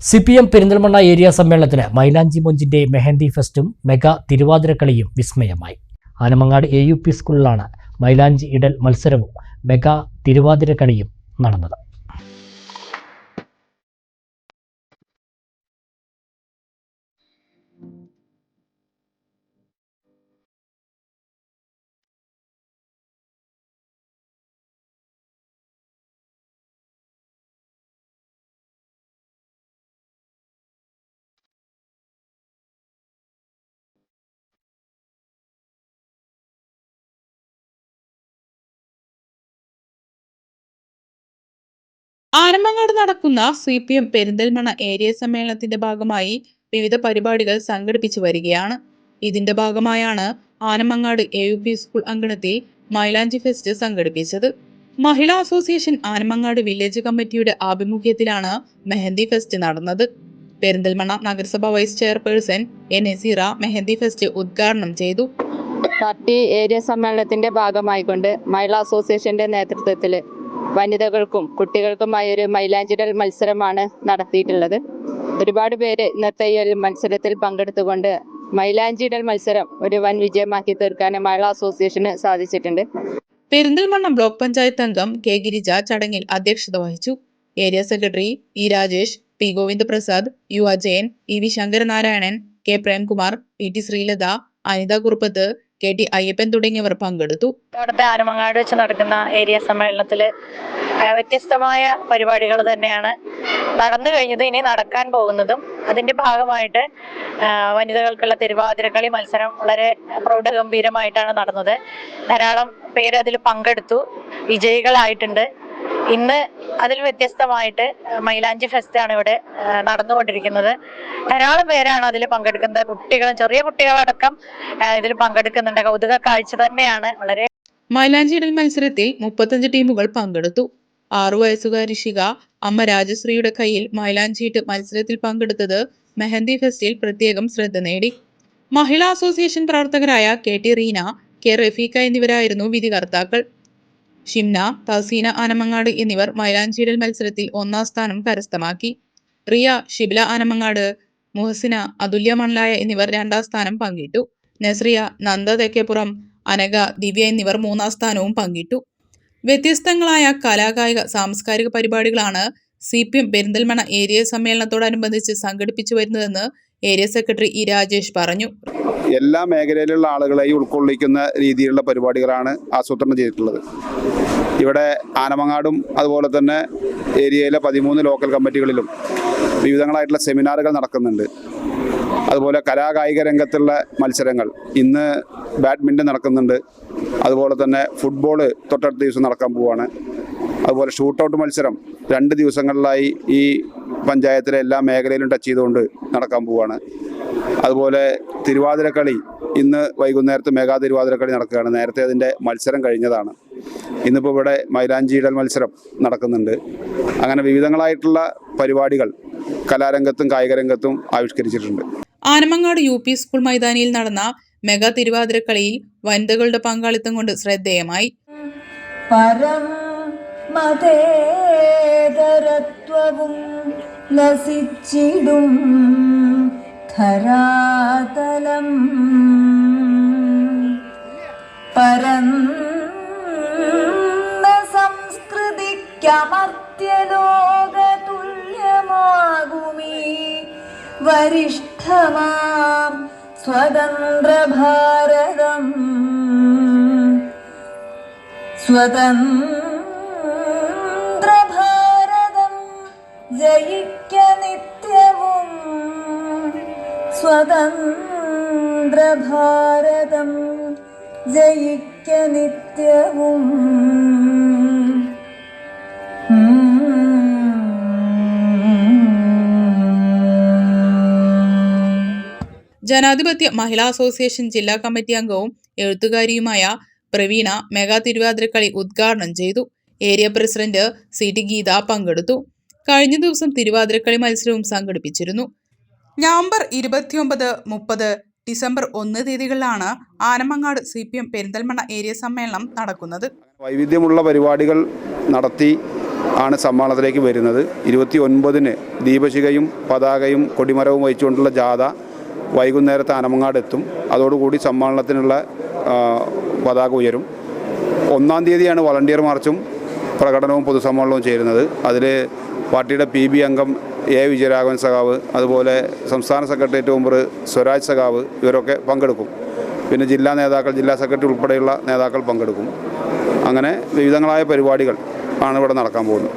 C P M Perinthalmanna area സമ്മേളനത്തിന് മൈലാഞ്ചി മൊഞ്ചിന്റെ മെഹന്തി ഫെസ്റ്റും മെഗാ തിരുവാതിരക്കളിയും വിസ്മയമായി. ആനമങ്ങാട് എ യു പി സ്കൂളിലാണ് മൈലാഞ്ചി ഇടൽ മത്സരവും മെഗാ തിരുവാതിരക്കളിയും നടന്നത്. ആനമങ്ങാട് നടക്കുന്ന C P M Perinthalmanna area സമ്മേളനത്തിന്റെ ഭാഗമായി വിവിധ പരിപാടികൾ സംഘടിപ്പിച്ചു വരികയാണ്. ഇതിന്റെ ഭാഗമായാണ് Anamangad A U P school അങ്കണത്തിൽ മൈലാഞ്ചി ഫെസ്റ്റ് സംഘടിപ്പിച്ചത്. മഹിളാ അസോസിയേഷൻ ആനമങ്ങാട് വില്ലേജ് കമ്മിറ്റിയുടെ ആഭിമുഖ്യത്തിലാണ് മെഹന്തി ഫെസ്റ്റ് നടന്നത്. പെരിന്തൽമണ്ണ നഗരസഭ vice chairperson A Naseera mehndi fest ഉദ്ഘാടനം ചെയ്തു. പാർട്ടി ഏരിയ സമ്മേളനത്തിന്റെ ഭാഗമായിക്കൊണ്ട് മഹിളാ അസോസിയേഷന്റെ നേതൃത്വത്തിൽ വനിതകൾക്കും കുട്ടികൾക്കുമായി ഒരു മൈലാഞ്ചിടൽ മത്സരമാണ് നടത്തിയിട്ടുള്ളത്. ഒരുപാട് പേര് ഇന്നത്തെ ഈ ഒരു മത്സരത്തിൽ പങ്കെടുത്തുകൊണ്ട് മൈലാഞ്ചിടൽ മത്സരം ഒരു വൻ വിജയമാക്കി തീർക്കാൻ മഹിളാ അസോസിയേഷന് സാധിച്ചിട്ടുണ്ട്. പെരിന്തൽമണ്ണ ബ്ലോക്ക് പഞ്ചായത്ത് അംഗം കെ ഗിരിജ ചടങ്ങിൽ അധ്യക്ഷത വഹിച്ചു. Area secretary E Rajesh P Govind Prasad U Ajayan E V Sankaranarayanan K Premkumar P T Sreelatha Anitha Kuruppath K T Ayyappan തുടങ്ങിയവർ പങ്കെടുത്തു. അവിടുത്തെ ആരമങ്ങാട് വെച്ച് നടക്കുന്ന ഏരിയ സമ്മേളനത്തിൽ വ്യത്യസ്തമായ പരിപാടികൾ തന്നെയാണ് നടന്നു കഴിഞ്ഞത് ഇനി നടക്കാൻ പോകുന്നതും. അതിന്റെ ഭാഗമായിട്ട് വനിതകൾക്കുള്ള തിരുവാതിരക്കളി മത്സരം വളരെ പ്രൗഢഗംഭീരമായിട്ടാണ് നടന്നത്. ധാരാളം പേര് അതിൽ പങ്കെടുത്തു. വിജയികളായിട്ടുണ്ട്. ഇന്ന് അതിൽ വ്യത്യസ്തമായിട്ട് മൈലാഞ്ചി ഫെസ്റ്റ് ആണ് ഇവിടെ നടന്നുകൊണ്ടിരിക്കുന്നത്. ധാരാളം പേരാണ് അതിൽ പങ്കെടുക്കുന്നത്. കുട്ടികളും ചെറിയ കുട്ടികളടക്കം ഇതിൽ പങ്കെടുക്കുന്നുണ്ട്. കൗതുക കാഴ്ച തന്നെയാണ്. വളരെ മൈലാഞ്ചിയിടൽ മത്സരത്തിൽ മുപ്പത്തഞ്ച് ടീമുകൾ പങ്കെടുത്തു. ആറു വയസ്സുകാരി ശിഖ അമ്മ രാജശ്രീയുടെ കയ്യിൽ മൈലാഞ്ചിയിട്ട് മത്സരത്തിൽ പങ്കെടുത്തത് മെഹന്തി ഫെസ്റ്റിൽ പ്രത്യേകം ശ്രദ്ധ നേടി. മഹിളാ അസോസിയേഷൻ പ്രവർത്തകരായ K T Reena K Rafeeqa എന്നിവരായിരുന്നു വിധികർത്താക്കൾ. ഷിംന തഹസീന ആനമങ്ങാട് എന്നിവർ മൈലാഞ്ചിയിടൽ മത്സരത്തിൽ ഒന്നാം സ്ഥാനം കരസ്ഥമാക്കി. റിയ ഷിബ്ല ആനമങ്ങാട് മുഹസിന അതുല്യ മൺലായ എന്നിവർ രണ്ടാം സ്ഥാനം പങ്കിട്ടു. നസ്രിയ നന്ദ തെക്കേപ്പുറം അനഘ ദിവ്യ എന്നിവർ മൂന്നാം സ്ഥാനവും പങ്കിട്ടു. വ്യത്യസ്തങ്ങളായ കലാകായിക സാംസ്കാരിക പരിപാടികളാണ് C P M Perinthalmanna area സമ്മേളനത്തോടനുബന്ധിച്ച് സംഘടിപ്പിച്ചു വരുന്നതെന്ന് ഏരിയ സെക്രട്ടറി ഇ രാജേഷ് പറഞ്ഞു. എല്ലാ മേഖലയിലുള്ള ആളുകളെയും ഉൾക്കൊള്ളിക്കുന്ന രീതിയിലുള്ള പരിപാടികളാണ് ആസൂത്രണം ചെയ്തിട്ടുള്ളത്. ഇവിടെ ആനമങ്ങാടും അതുപോലെ തന്നെ ഏരിയയിലെ പതിമൂന്ന് ലോക്കൽ കമ്മിറ്റികളിലും വിവിധങ്ങളായിട്ടുള്ള സെമിനാറുകൾ നടക്കുന്നുണ്ട്. അതുപോലെ കലാകായിക രംഗത്തുള്ള മത്സരങ്ങൾ. ഇന്ന് ബാഡ്മിന്റൺ നടക്കുന്നുണ്ട്. അതുപോലെ തന്നെ ഫുട്ബോൾ തൊട്ടടുത്ത ദിവസം നടക്കാൻ പോവുകയാണ് അതുപോലെ ഷൂട്ടൗട്ട് മത്സരം രണ്ട് ദിവസങ്ങളിലായി ഈ പഞ്ചായത്തിലെ എല്ലാ മേഖലയിലും ടച്ച് ചെയ്തുകൊണ്ട് നടക്കാൻ പോവുകയാണ് അതുപോലെ തിരുവാതിരക്കളി ഇന്ന് വൈകുന്നേരത്ത് മെഗാ തിരുവാതിരക്കളി നടക്കുകയാണ്. നേരത്തെ അതിന്റെ മത്സരം കഴിഞ്ഞതാണ്. ഇന്നിപ്പോൾ ഇവിടെ മൈലാഞ്ചിയിടൽ മത്സരം നടക്കുന്നുണ്ട്. അങ്ങനെ വിവിധങ്ങളായിട്ടുള്ള പരിപാടികൾ കലാരംഗത്തും കായിക രംഗത്തും ആവിഷ്കരിച്ചിട്ടുണ്ട്. ആനമങ്ങാട് യു പി സ്കൂൾ മൈതാനിയിൽ നടന്ന മെഗാ തിരുവാതിരക്കളിയിൽ വനിതകളുടെ പങ്കാളിത്തം കൊണ്ട് ശ്രദ്ധേയമായി. പരം മതേതരത്വവും ലസിച്ചിടും ധരാതലം. പരന്ന സംസ്കൃതിക്കമർത്യലോകതുല്യമാകുമീ വരിഷ്ഠമാം സ്വതന്ത്ര ഭാരതം സ്വതന്ത്ര ജയിക്ക നിത്യവും സ്വതന്ത്ര ഭാരതം ജയിക്ക നിത്യവും. ജനാധിപത്യ മഹിളാ അസോസിയേഷൻ ജില്ലാ കമ്മിറ്റി അംഗവും എഴുത്തുകാരിയുമായ പ്രവീണ മെഗാ തിരുവാതിരക്കളി ഉദ്ഘാടനം ചെയ്തു. Area president C T Geetha പങ്കെടുത്തു. കഴിഞ്ഞ ദിവസം തിരുവാതിരക്കളി മത്സരവും സംഘടിപ്പിച്ചിരുന്നു. നവംബർ ഇരുപത്തിയൊമ്പത് മുപ്പത് ഡിസംബർ ഒന്ന് തീയതികളിലാണ് Anamangad C P M Perinthalmanna area സമ്മേളനം നടക്കുന്നത്. വൈവിധ്യമുള്ള പരിപാടികൾ നടത്തി ആണ് സമ്മേളനത്തിലേക്ക് വരുന്നത്. ഇരുപത്തി ഒൻപതിന് ദീപശിഖയും പതാകയും കൊടിമരവും വഹിച്ചുകൊണ്ടുള്ള ജാഥ വൈകുന്നേരത്ത് ആനമങ്ങാട് എത്തും. അതോടുകൂടി സമ്മേളനത്തിനുള്ള പതാക ഉയരും. ഒന്നാം തീയതിയാണ് വളണ്ടിയർ മാർച്ചും പ്രകടനവും പൊതുസമ്മേളനവും ചേരുന്നത്. അതിൽ പാർട്ടിയുടെ പി ബി അംഗം എ വിജയരാഘവൻ സഖാവ് അതുപോലെ സംസ്ഥാന സെക്രട്ടേറിയറ്റ് മെമ്പർ സ്വരാജ് സഖാവ് ഇവരൊക്കെ പങ്കെടുക്കും. പിന്നെ ജില്ലാ നേതാക്കൾ ജില്ലാ സെക്രട്ടറി ഉൾപ്പെടെയുള്ള നേതാക്കൾ പങ്കെടുക്കും. അങ്ങനെ വിവിധങ്ങളായ പരിപാടികൾ ആണ് ഇവിടെ നടക്കാൻ പോകുന്നത്.